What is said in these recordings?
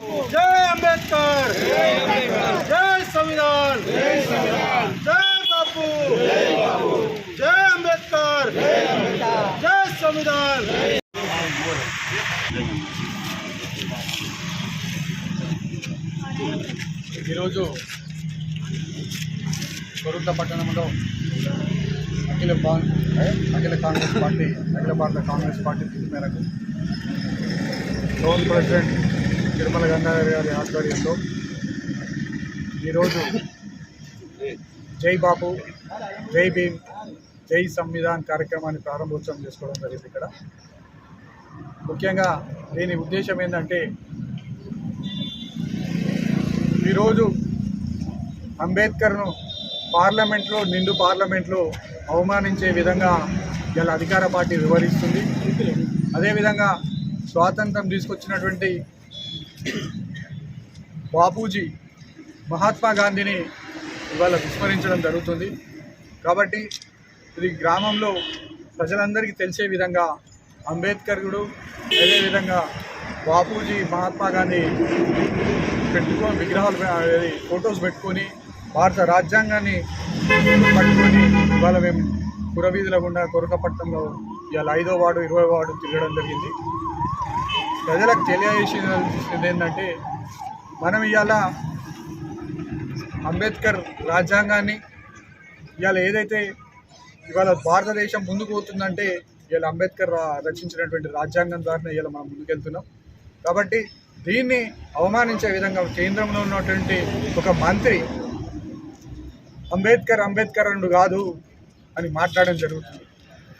जय अंबेडकर। जय संविधान। जय बापू। जय अंबेडकर। जय संविधान। कोरुट अखिल अखिल कांग्रेस पार्टी अखिल भारत कांग्रेस पार्टी मेरे को తిరుమల గంగాధర్ గారి ఆధ్వర్యంలో ఈరోజు జై బాపు జై భీమ్ జై సంవిధాన్ కార్యక్రమాన్ని ప్రారంభోత్సవం చేసుకోవడం జరిగింది ఇక్కడ. ముఖ్యంగా దీని ఉద్దేశం ఏంటంటే ఈరోజు అంబేద్కర్ను పార్లమెంట్లో నిండు పార్లమెంట్లో అవమానించే విధంగా ఇలా అధికార పార్టీ వివరిస్తుంది. అదేవిధంగా స్వాతంత్రం తీసుకొచ్చినటువంటి బాపూజీ మహాత్మా గాంధీని ఇవాళ విస్మరించడం జరుగుతుంది. కాబట్టి ఇది గ్రామంలో ప్రజలందరికీ తెలిసే విధంగా అంబేద్కరుడు అదేవిధంగా బాపూజీ మహాత్మా గాంధీ పెట్టుకొని విగ్రహాలు అది ఫొటోస్ పెట్టుకొని భారత రాజ్యాంగాన్ని పట్టుకొని ఇవాళ మేము పురవీధుల గుండా కొరకపట్నంలో ఇవాళ ఐదో వార్డు ఇరవై వార్డు తిరగడం జరిగింది. ప్రజలకు తెలియజేసింది ఏంటంటే మనం ఇవాళ అంబేద్కర్ రాజ్యాంగాన్ని ఇవాళ ఏదైతే ఇవాళ భారతదేశం ముందుకు పోతుందంటే ఇవాళ అంబేద్కర్ రా- రచించినటువంటి రాజ్యాంగం ద్వారా ఇవాళ మనం ముందుకెళ్తున్నాం. కాబట్టి దీన్ని అవమానించే విధంగా కేంద్రంలో ఉన్నటువంటి ఒక మంత్రి అంబేద్కర్ అంబేద్కర్ అండు కాదు అని మాట్లాడడం జరుగుతుంది.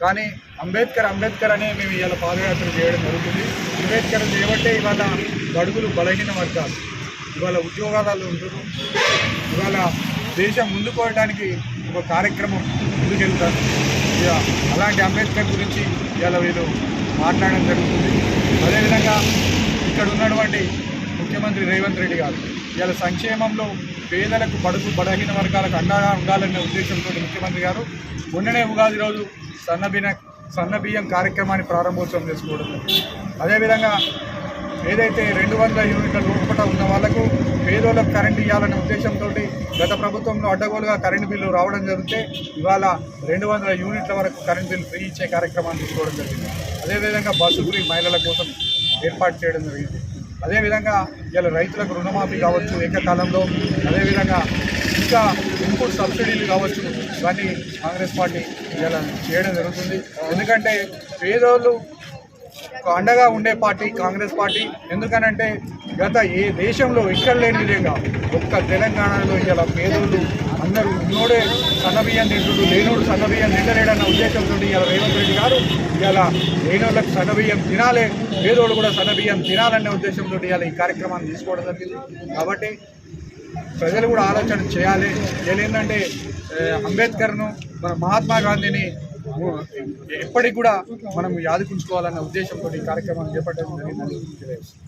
కానీ అంబేద్కర్ అంబేద్కర్ అనే మేము ఇవాళ పాదయాత్ర చేయడం జరుగుతుంది. అంబేద్కర్ లేవంటే ఇవాళ గడుగులు బలహీన వర్గాలు. ఇవాళ ఉద్యోగాలు ఉంటున్నారు ఇవాళ దేశం ముందుకోవడానికి ఒక కార్యక్రమం ముందుకెళ్తారు. ఇక అలాంటి అంబేద్కర్ గురించి ఇవాళ వీళ్ళు మాట్లాడడం జరుగుతుంది. అదేవిధంగా ఇక్కడ ఉన్నటువంటి ముఖ్యమంత్రి రేవంత్ రెడ్డి గారు ఇవాళ సంక్షేమంలో పేదలకు బడుగు బలహీన వర్గాలకు అండగా ఉండాలనే ఉద్దేశంతో ముఖ్యమంత్రి గారు మొన్ననే ఉగాది రోజు సన్నబిన సన్నబియ్యం కార్యక్రమాన్ని ప్రారంభోత్సవం చేసుకోవడం అదేవిధంగా ఏదైతే రెండు వందల యూనిట్ల లోపల ఉన్న వాళ్ళకు పేదోళ్ళకు కరెంటు ఇవ్వాలనే ఉద్దేశంతో గత ప్రభుత్వంలో అడ్డగోలుగా కరెంటు బిల్లు రావడం జరిగితే ఇవాళ రెండు వందల యూనిట్ల వరకు కరెంట్ బిల్లు ఫ్రీ ఇచ్చే కార్యక్రమాన్ని తీసుకోవడం జరిగింది. అదేవిధంగా బస్సు ఫ్రీ మహిళల కోసం ఏర్పాటు చేయడం జరిగింది. అదేవిధంగా ఇలా రైతులకు రుణమాఫీ కావచ్చు ఏకకాలంలో. అదేవిధంగా ఇంకా ఇన్పుట్ సబ్సిడీలు కావచ్చు ఇవన్నీ కాంగ్రెస్ పార్టీ ఇలా చేయడం జరుగుతుంది. ఎందుకంటే పేదోళ్ళు ఒక అండగా ఉండే పార్టీ కాంగ్రెస్ పార్టీ. ఎందుకనంటే గత ఏ దేశంలో ఎక్కడ లేని విధంగా ఒక్క తెలంగాణలో ఇలా పేదోళ్ళు అందరూ ఉన్నోడే సన్నబియ్యం తింటుడు లేనోడు సన్నబియ్యం తింటలేడన్న ఉద్దేశంతో ఇలా రేవంత్ రెడ్డి గారు ఇలా లేనోళ్ళకి సన్నబియ్యం తినాలి పేదోళ్ళు కూడా సన్నబియ్యం తినాలనే ఉద్దేశంతో ఇలా ఈ కార్యక్రమాన్ని తీసుకోవడం జరిగింది. కాబట్టి ప్రజలు కూడా ఆలోచన చేయాలి. ఏంటంటే అంబేద్కర్ను మన మహాత్మా గాంధీని ఎప్పటికి కూడా మనం యాదుకుంచుకోవాలన్న ఉద్దేశంతో ఈ కార్యక్రమాన్ని చేపట్టడం జరిగిందని తెలియజేస్తాం